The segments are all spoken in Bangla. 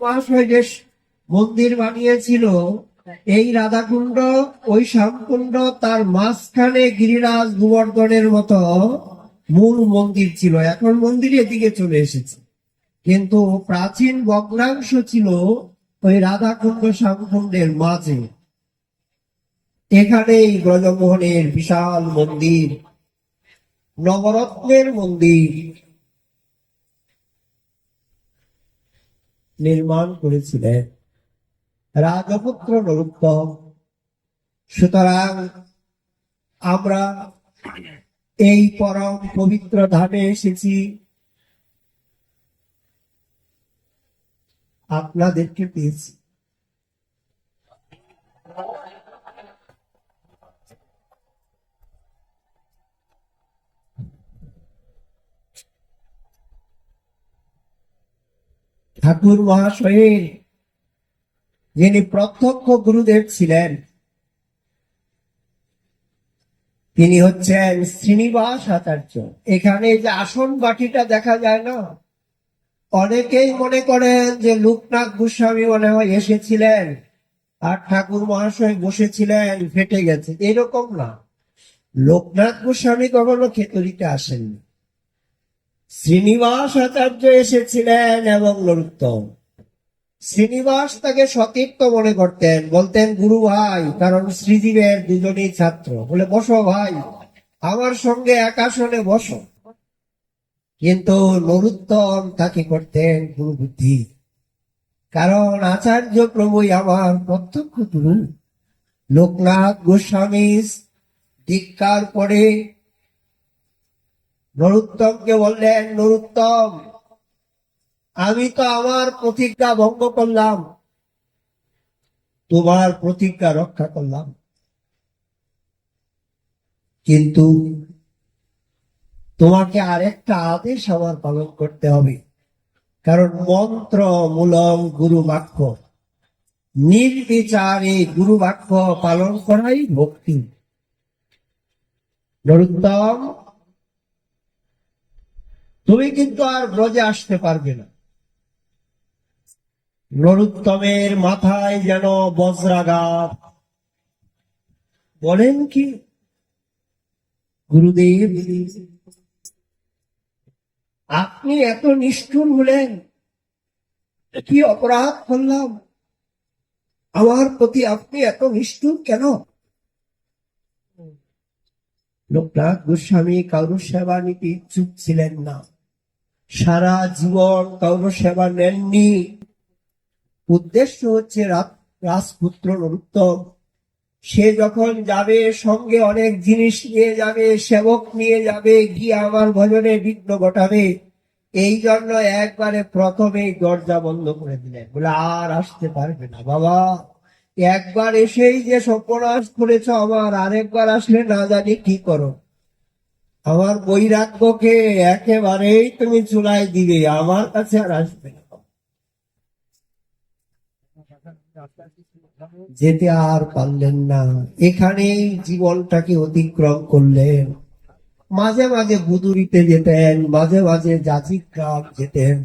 মহাশয় যে মন্দির বানিয়েছিল এই রাধাকুণ্ড ওই শ্যামকুণ্ড তার মাঝখানে গিরিরাজ গোবর্ধনের মতো মূল মন্দির ছিল। এখন মন্দির এদিকে চলে এসেছে। কিন্তু প্রাচীন ভগ্নাংশ ছিল ওই রাধাকুণ্ড শ্যামকুণ্ডের মাঝে। এখানেই ব্রজমোহনের বিশাল মন্দির নবরত্নের মন্দির নির্মাণ করেছিলেন। রাজপুত্র নরোত্তম সুতরাং আমরা এই পরম পবিত্র ধামে এসেছি। আপনাদেরকে পেয়েছি। ঠাকুর মহাশয়ের যিনি প্রত্যক্ষ গুরুদেব ছিলেন, তিনি হচ্ছেন শ্রীনিবাস আচার্য। এখানে যে আসন বাটিটা দেখা যায় না, অনেকেই মনে করেন যে লোকনাথ গোস্বামী মনে হয় এসেছিলেন আর ঠাকুর মহাশয় বসেছিলেন, ফেটে গেছে। এরকম না। লোকনাথ গোস্বামী কখনো খেতরিতে আসেননি। শ্রীনিবাস আচার্য এসেছিলেন এবং নরোত্তম। শ্রীনিবাস তাকে সতীর্থ মনে করতেন, বলতেন, গুরু ভাই, কারণ শ্রীজীবের দুজনই ছাত্র। বলে, বসো ভাই, আমার সঙ্গে একাশনে বসো। কিন্তু নরোত্তম তাকে করতেন গুরু বুদ্ধি। কারণ আচার্য প্রভুই আমার প্রত্যক্ষ গুরু। লোকনাথ গোস্বামী দীক্ষার পরে নরোত্তমকে বললেন, নরোত্তম, আমি তো আমার প্রতিজ্ঞা ভঙ্গ করলাম। তোমার প্রতিজ্ঞা রক্ষা করলাম। কিন্তু তোমাকে আরেকটা আদেশ আমার পালন করতে হবে। কারণ মন্ত্র মূলম গুরু বাক্য নির্বিচারে গুরু বাক্য পালন করাই ভক্তি। নরোত্তম তুমি কিন্তু আর ব্রজে আসতে পারবে না। নরোত্তমের মাথায় যেন বজ্রাঘাত। বলেন কি? গুরুদেব, আপনি এত নিষ্ঠুর হলেন, কি অপরাধ করলাম? আমার প্রতি আপনি এত নিষ্ঠুর কেন? লোকনাথ গোস্বামী কারও সেবা নিতে ইচ্ছুক ছিলেন না। সারা জীবন কারও সেবা নেননি। উদ্দেশ্য হচ্ছে রাজপুত্র নরুত্তম। সে যখন যাবে, সঙ্গে অনেক জিনিস নিয়ে যাবে, সেবক নিয়ে যাবে, গিয়ে আমার ভজনে বিঘ্ন ঘটাবে। এই জন্য একবারে প্রথমেই দরজা বন্ধ করে দিলেন। বলে, আর আসতে পারবে না, বাবা। একবার এসেই যে সর্বনাশ করেছ আমার আরেকবার আসলে না জানি কি করো। আমার বৈরাগ্যকে একেবারেই তুমি চুলাই দিবে আমার কাছে আর আসবে যেতে আর পারলেন না, এখানেই জীবনটাকে অতিক্রম করলেন। মাঝে মাঝে বুদুরিতে যেতেন, মাঝে মাঝে জাজিক গ্রাম যেতেন।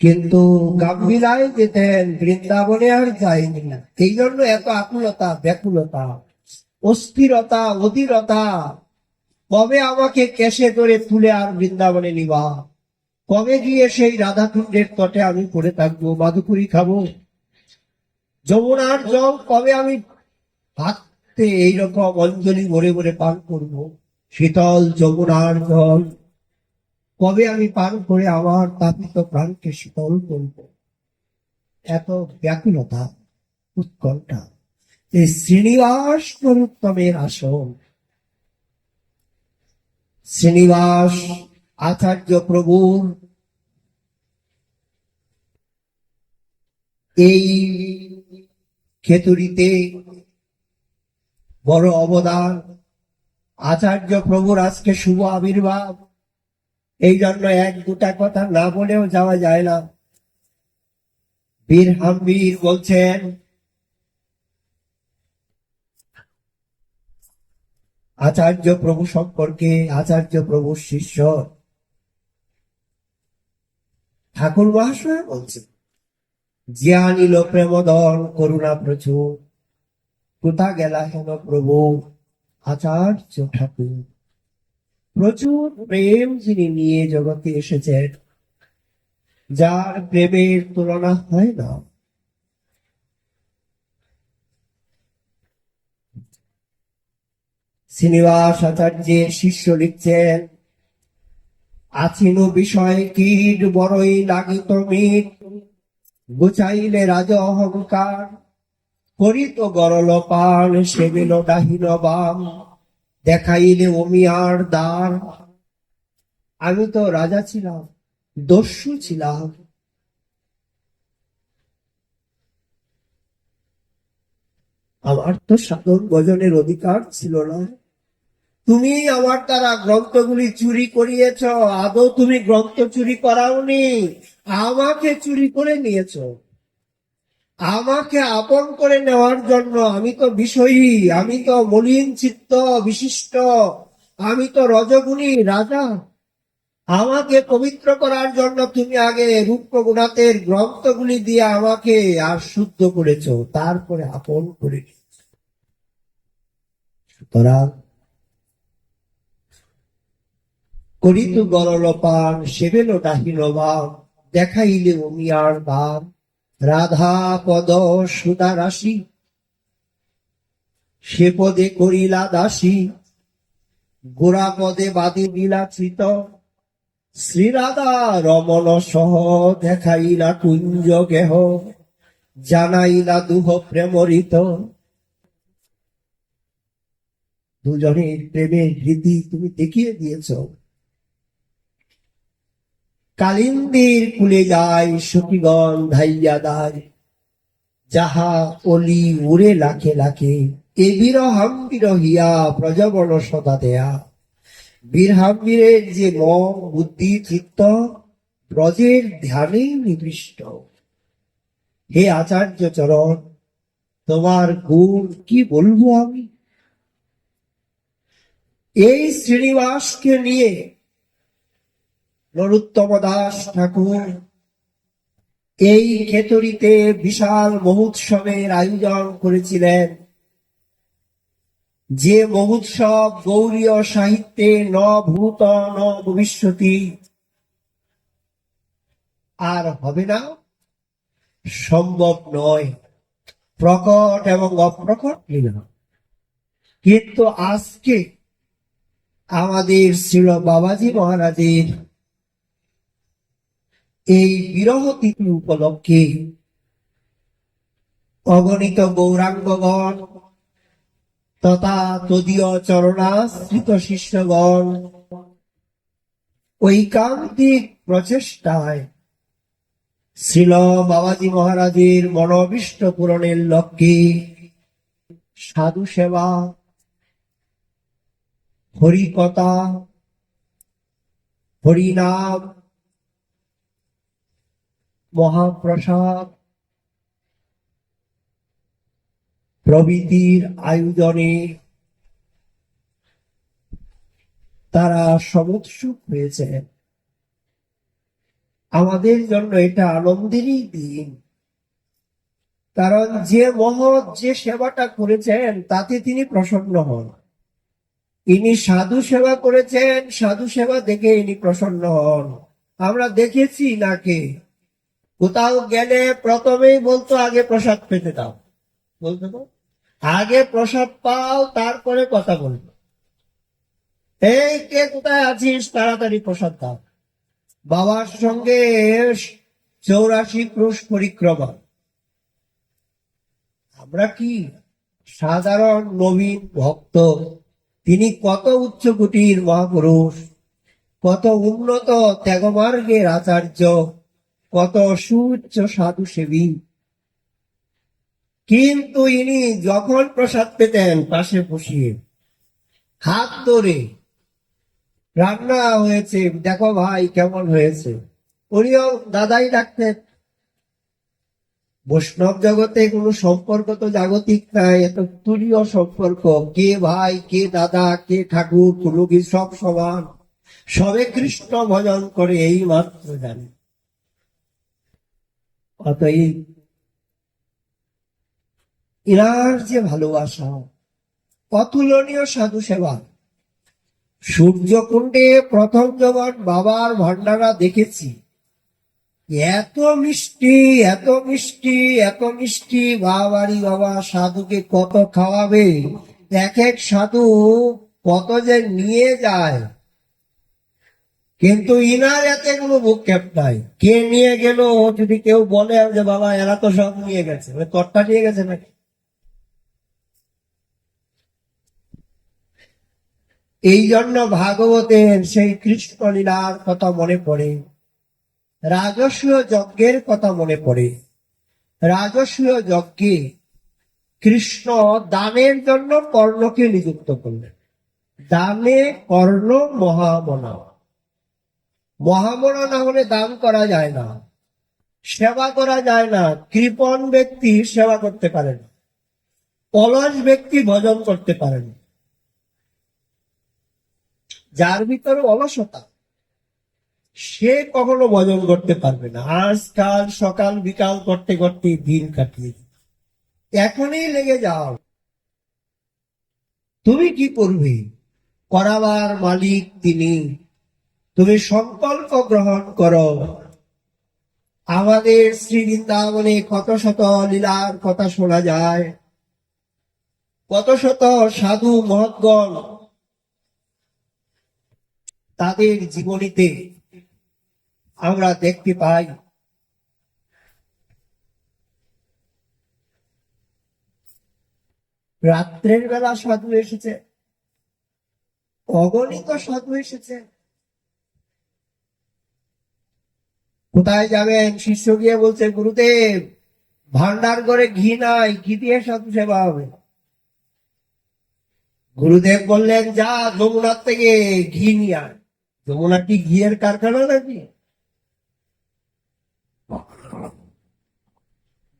কিন্তু গাম্ভীরায় যেতেন, বৃন্দাবনে আর যায়নি। এই জন্য এত আকুলতা, ব্যাকুলতা, অস্থিরতা, অধীরতা কবে আমাকে কেসে করে তুলে আর বৃন্দাবনে নিবা কবে গিয়ে সেই রাধাকুণ্ডের তটে আমি পড়ে থাকব, মাধুপুরি খাব? যমুনার জল কবে আমি হাতে এইরকম অঞ্জলি ভরে ভরে পান করব? শীতল যমুনার জল, কবে আমি পান করে আমার তাপিত প্রাণকে শীতল করব? এত ব্যাকুলতা, উৎকণ্ঠা, এই শ্রীনিবাস নরোত্তমের আসন। শ্রীনিবাস আচার্য প্রভুর এই খেতুরিতে বড় অবদান। আচার্য প্রভুর আজকে শুভ আবির্ভাব। এই জন্য এক দুটা কথা না বলেও যাওয়া যায় না। বীর হাম্বির বলছেন আচার্য প্রভু সম্পর্কে আচার্য প্রভুর শিষ্য ঠাকুর মহাশয় বলছেন, জ্ঞানীল প্রেমদন করুণা প্রচুর কোথা গেলা হেন প্রভু, আচার্য ঠাকুর। প্রচুর প্রেম যিনি নিয়ে জগতে এসেছেন, যার প্রেমের তুলনা হয় না। শ্রীনিবাস আচার্যের শিষ্য লিখছেন, আছিন বিষয় কীট বড়ই লাগিত মিট। গুচাইলে রাজ অহংকার, করিত গরল পান সেবিল ডাহিন বাম। দেখাইলে অমিয়ার দ্বার। আমি তো রাজা ছিলাম, দস্যু ছিলাম। আমার তো সাধন ভজনের অধিকার ছিল না। তুমি আমার দ্বারা গ্রন্থগুলি চুরি করিয়েছ, আদৌ তুমি গ্রন্থ চুরি করাওনি? আমাকে চুরি করে নিয়েছ। আমাকে আপন করে নেওয়ার জন্য আমি তো বিষয়ী, আমি তো মলিন চিত্ত বিশিষ্ট, আমি তো রজগুণী রাজা। আমাকে পবিত্র করার জন্য তুমি আগে রূপগুণাতের গ্রন্থগুলি দিয়ে আমাকে আর শুদ্ধ করেছ, তারপরে আপন করে। সুতরাং করিত গরল পান সেবেল ডাহিল ভাব দেখাইলে অমিয়ার ভাব। রাধা পদ সুদা রাশি, সে পদে করিলা দাসী। গোড়া পদে বাদী বিলাচিত শ্রীরাধা রমন সহ দেখাইলা কুঞ্জ গেহ জানাইলা দুহ প্রেমরিত। দুজনের প্রেমের রীতি তুমি দেখিয়ে দিয়েছ। কালিন্দির কুলে যায় সখীগণ ধাইয়া দায়। যাহা অলি উড়ে লাখে লাখে, এ বিরহাম বিরহিয়া প্রজবন সদা দেয়া। বীরহাম্বীরের যে মন বুদ্ধি চিত্ত, ব্রজের ধ্যানে নিবিষ্ট। হে আচার্য চরণ, তোমার গুণ কি বলব আমি? এই শ্রীনিবাসকে নিয়ে নরোত্তম দাস ঠাকুর। এই খেতরিতে বিশাল মহোৎসবের আয়োজন করেছিলেন। যে মহোৎসব গৌরীয় সাহিত্যে ন ভূত ন ভবিষ্যতি। আর হবে না, সম্ভব নয়। প্রকট এবং অপ্রকট লীলা। কিন্তু আজকে আমাদের শ্রীল বাবাজি মহারাজের এই বিরহ তিথি উপলক্ষে অগণিত গৌরাঙ্গগণ তথা তদীয় চরণাশ্রিত শিষ্যগণ ঐকান্তিক প্রচেষ্টায় শ্রীল বাবাজি মহারাজের মনোবিষ্ট পূরণের লক্ষ্যে সাধু সেবা হরিকথা, হরিনাম মহাপ্রসাদ প্রভৃতির আয়োজনে তারা সমুৎসুক হয়েছে। আমাদের জন্য এটা আনন্দেরই দিন। কারণ যে মহৎ যে সেবাটা করেছেন, তাতে তিনি প্রসন্ন হন। ইনি সাধু সেবা করেছেন, সাধু সেবা দেখে ইনি প্রসন্ন হন। আমরা দেখেছি নাকে কোথাও গেলে প্রথমেই বলতো, আগে প্রসাদ পেতে দাও। বলতো তো? আগে প্রসাদ পাও, তারপরে কথা বলব। এই কে কোথায় আছিস? তাড়াতাড়ি প্রসাদ দাও। বাবার সঙ্গে চৌরাশি ক্রোশ পরিক্রমা। আমরা কি সাধারণ নবীন ভক্ত? তিনি কত উচ্চ কোটির মহাপুরুষ? কত উন্নত ত্যাগমার্গের আচার্য? কত সুউচ্চ সাধু সেবী। কিন্তু ইনি যখন প্রসাদ পেতেন পাশে বসিয়ে, হাত ধরে রান্না হয়েছে, দেখো ভাই কেমন হয়েছে। উনিও দাদাই ডাকতেন, বৈষ্ণব জগতে কোনো সম্পর্ক তো জাগতিক নাই, এত তুরীয় সম্পর্ক। কে ভাই, কে দাদা, কে ঠাকুর, কোনো কি সব সমান। সবে কৃষ্ণ ভজন করে এই মাত্র জানে। অতএব এনার যে ভালোবাসা, অতুলনীয় সাধু সেবা সূর্যকুণ্ডে প্রথম যখন বাবার ভান্ডারা দেখেছি। এত মিষ্টি এত মিষ্টি এত মিষ্টি, বাবারি বাবা, সাধুকে কত খাওয়াবে? এক এক সাধু কত যে নিয়ে যায়। কিন্তু ইনার এতে কোনো ভূক্ষেপ নাই। কে নিয়ে গেল যদি কেউ বলে যে বাবা, এরা তো সব নিয়ে গেছে। তরটা নিয়ে গেছে নাকি? এই জন্য ভাগবতের সেই কৃষ্ণ লীলার কথা মনে পড়ে। রাজস্বীয় যজ্ঞের কথা মনে পড়ে। রাজস্বীয় যজ্ঞে কৃষ্ণ দানের জন্য কর্ণকে নিযুক্ত করলেন। দানে কর্ণ মহামনা। মহামনা না হলে দান করা যায় না। সেবা করা যায় না। কৃপণ ব্যক্তি সেবা করতে পারে না। অলস ব্যক্তি ভজন করতে পারে না। যার ভিতরে অলসতা, সে কখনো ভজন করতে পারবে না। আজকাল সকাল, বিকাল করতে করতে দিন কাটিয়ে। এখনই লেগে যাও। তুমি কি করবে? করাবার মালিক তিনি। তুমি সংকল্প গ্রহণ করো। আমাদের শ্রী বৃন্দাবনে কত শত লীলার কথা শোনা যায়। কত শত সাধু মহৎগণ তাদের জীবনীতে আমরা দেখতে পাই। রাত্রের বেলা সাধু এসেছে, অগণিত সাধু এসেছে। কোথায় যাবেন? শিষ্য গিয়ে বলছে, গুরুদেব ভান্ডার করে ঘি নাই, ঘি দিয়ে সাধু সেবা হবে। গুরুদেব বললেন, যা, যমুনার থেকে ঘি নিয়ে আয়। যমুনা কি ঘিয়ের কারখানা নাকি?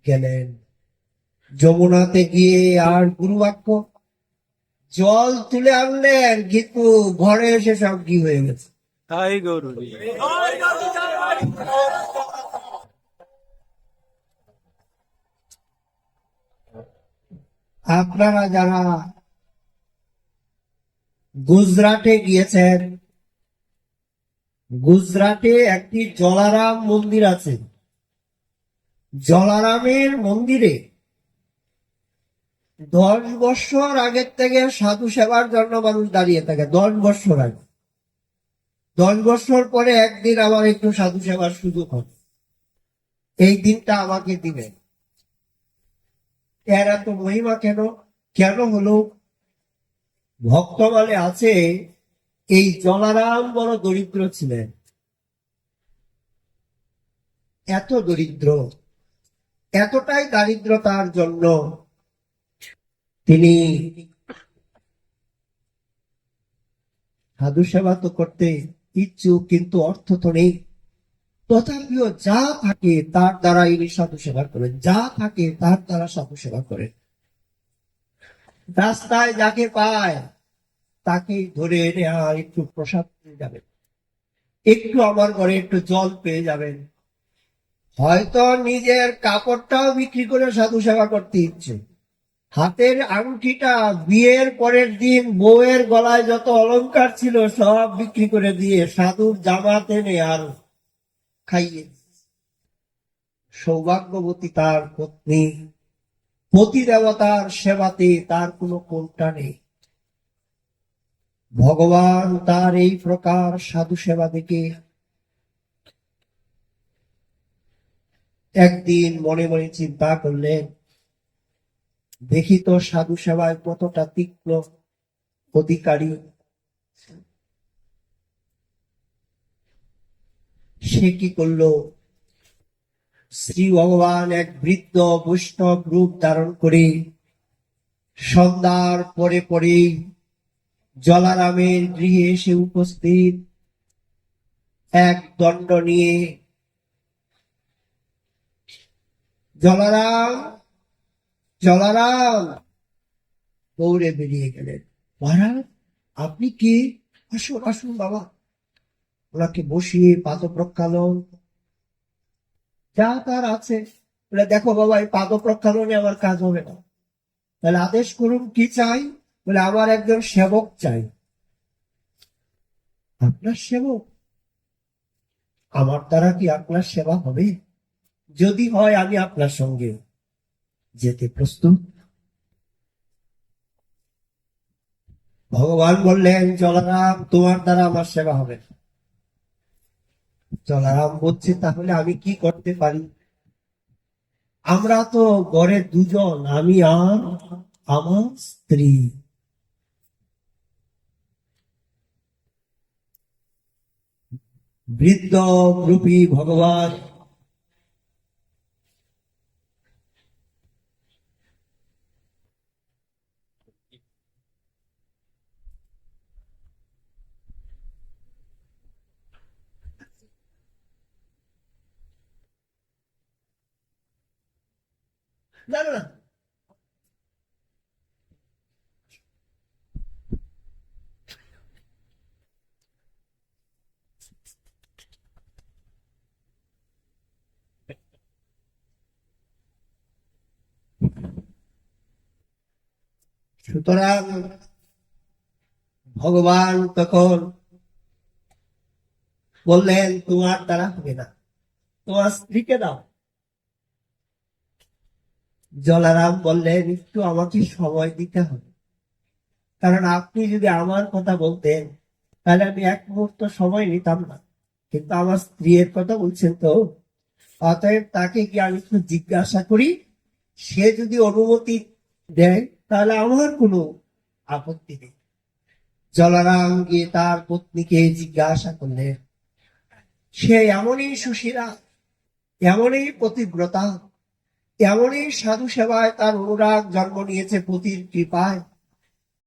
গেলেন। যমুনাতে গিয়ে আর গুরুবাক্য, জল তুলে আনলেন, কিন্তু ঘরে এসে সব ঘি হয়ে গেছে। গরু। আপনারা যারা গুজরাটে গিয়েছেন, গুজরাটে একটি জলারাম মন্দির আছে। জলারামের মন্দিরে দশ বছর আগের থেকে সাধু সেবার জন্য মানুষ দাঁড়িয়ে থাকে, দশ বছর আগে। দশ বছর পরে একদিন আমার একটু সাধু সেবার সুযোগ হবে। এই দিনটা আমাকে দিবেন এর এত মহিমা কেন? কেন হলো? ভক্তমালে আছে, এই জলারাম বড় দরিদ্র ছিলেন। এত দরিদ্র, এতটাই দারিদ্রতার জন্য তিনি সাধু সেবা তো করতে ইচ্ছুক কিন্তু অর্থ তো নেই। তথাপিও যা থাকে তার দ্বারা ইনি সাধু সেবা করেন। যা থাকে তার দ্বারা সাধু সেবা করেন। রাস্তায় যাকে পায়, তাকে ধরে এনে একটু প্রসাদ পেয়ে যাবেন। একটু আমার ঘরে একটু জল পেয়ে যাবেন। হয়তো নিজের কাপড়টাও বিক্রি করে সাধু সেবা করতে ইচ্ছে। হাতের আংটিটা বিয়ের পরের দিন বউয়ের গলায় যত অলংকার ছিল সব বিক্রি করে দিয়ে সাধুর জামা টেনে আর খাইয়ে সৌভাগ্যবতী তার পত্নী পতি দেবতার সেবাতে তার কোনো কোনটা নেই। ভগবান তার এই প্রকার সাধু সেবা দেখে একদিন মনে মনে চিন্তা করলেন দেখি তো সাধু সেবায় কতটা তীক্ষ্ণ অধিকারী। সে কি করল? শ্রী ভগবান এক বৃদ্ধ বৈষ্ণব রূপ ধারণ করে সন্ধ্যার পরে পরেই জলারামের গৃহে এসে উপস্থিত এক দণ্ড নিয়ে, জলারাম জলারাম। দৌড়ে বেরিয়ে গেলেন। মহারাজ, আপনি কি? আসুন আসুন, বাবা। ওনাকে বসিয়ে পাদ প্রক্ষালন যা তার আছে। বলে, দেখো বাবা, এই পাদ প্রক্ষালনে আমার কাজ হবে না। তাহলে আদেশ করুন, কি চাই? বলে, আমার একজন সেবক চাই। আপনার সেবক? আমার দ্বারা কি আপনার সেবা হবে? যদি হয়, আমি আপনার সঙ্গে। যেতে প্রস্তুত। ভগবান বললেন, জলারাম, তোমার দ্বারা আমার সেবা হবে। জলারাম বলছে, তাহলে আমি কি করতে পারি? আমরা তো ঘরে দুজন, আমি আর আমার স্ত্রী। বৃদ্ধ, রূপী ভগবান না না না। সুতরাং ভগবান তখন বললেন তোমার দ্বারা হবে না তোমার স্ত্রীকে দাও জলারাম বললেন, একটু আমাকে সময় দিতে হবে। কারণ আপনি যদি আমার কথা বলতেন, তাহলে আমি এক মুহূর্ত সময় নিতাম না। কিন্তু আমার স্ত্রীর কথা বলছেন তো। অতএব তাকে কি আমি একটু জিজ্ঞাসা করি, সে যদি অনুমতি দেয়, তাহলে আমার কোনো আপত্তি নেই। জলারাম গিয়ে তার পত্নীকে জিজ্ঞাসা করলেন, সে এমনই সুশীলা, এমনই পতিব্রতা এমনই সাধু সেবায় তার অনুরাগ জন্ম নিয়েছে পতির কৃপায়।